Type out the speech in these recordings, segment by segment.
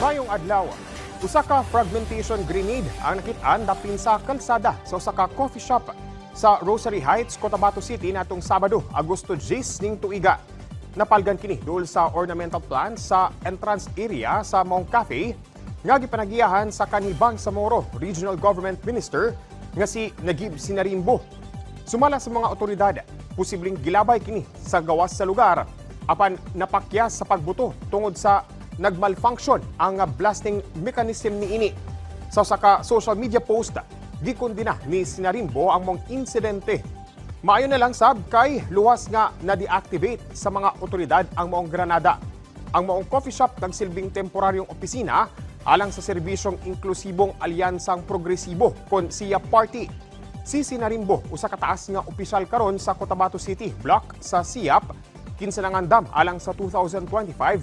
Mayong adlaw, usa ka fragmentation grenade ang nakit-an dapin sa kalsada sa usa ka coffee shop sa Rosary Heights, Cotabato City natong Sabado, Agosto 10 ning tuiga. Napalgan kini dul sa ornamental plant sa entrance area sa Mount Cafe nga gipanagiyahan sa kanibang Samoro Regional Government Minister nga si Nagib Sinarimbo. Sumala sa mga otoridad, posibleng gilabay kini sa gawas sa lugar apan napakyas sa pagbuto tungod sa nagmalfunction ang blasting mechanism ni ini. Sa usa ka social media post, gikundina ni Sinarimbo ang mong insidente. Maayo na lang sab kay luwas nga na-deactivate sa mga otoridad ang maong granada. Ang maong coffee shop nagsilbing temporaryong opisina alang sa serbisyong inklusibong alyansang progresibo kon siya party. Si Sinarimbo, usa ka taas nga opisyal karon sa Cotabato City Block sa SIAP, kinsa nangandam alang sa 2025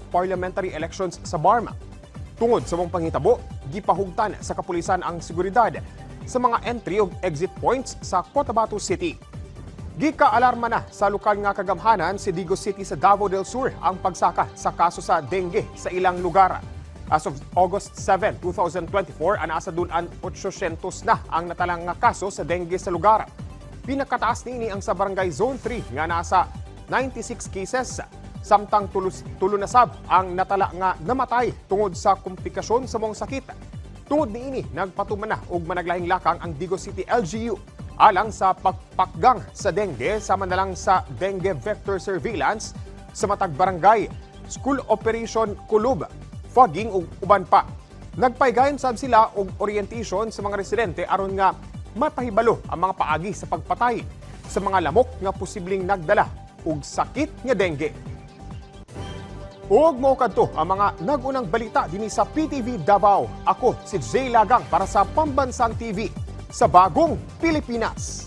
parliamentary elections sa Barma. Tungod sa mong pangitabo, gipahugtan sa kapulisan ang seguridad sa mga entry ug exit points sa Cotabato City. Gika-alarma na sa lokal nga kagamhanan si Digo City sa Davao del Sur ang pagsaka sa kaso sa dengue sa ilang lugar. As of August 7, 2024, anasa dulan 800 na ang natalang nga kaso sa dengue sa lugar. Pinakataas nini ang sa Barangay Zone 3 nga nasa 96 cases. Samtang tulus, tulo na sab ang natala nga namatay tungod sa komplikasyon sa mong sakit. Tungod niini, nagpatuman na og managlahing lakang ang Digo City LGU alang sa pagpakgang sa dengue sama na sa dengue vector surveillance sa matag barangay, school operation kulub, fogging ug uban pa. Nagpaygayon sab sila og orientation sa mga residente aron nga mapahibalo ang mga paagi sa pagpatay sa mga lamok nga posibleng nagdala og sakit nga dengue. Ug mo kadto ang mga nagunang balita dinhi sa PTV Davao. Ako si Jay Lagang para sa Pambansang TV sa Bagong Pilipinas.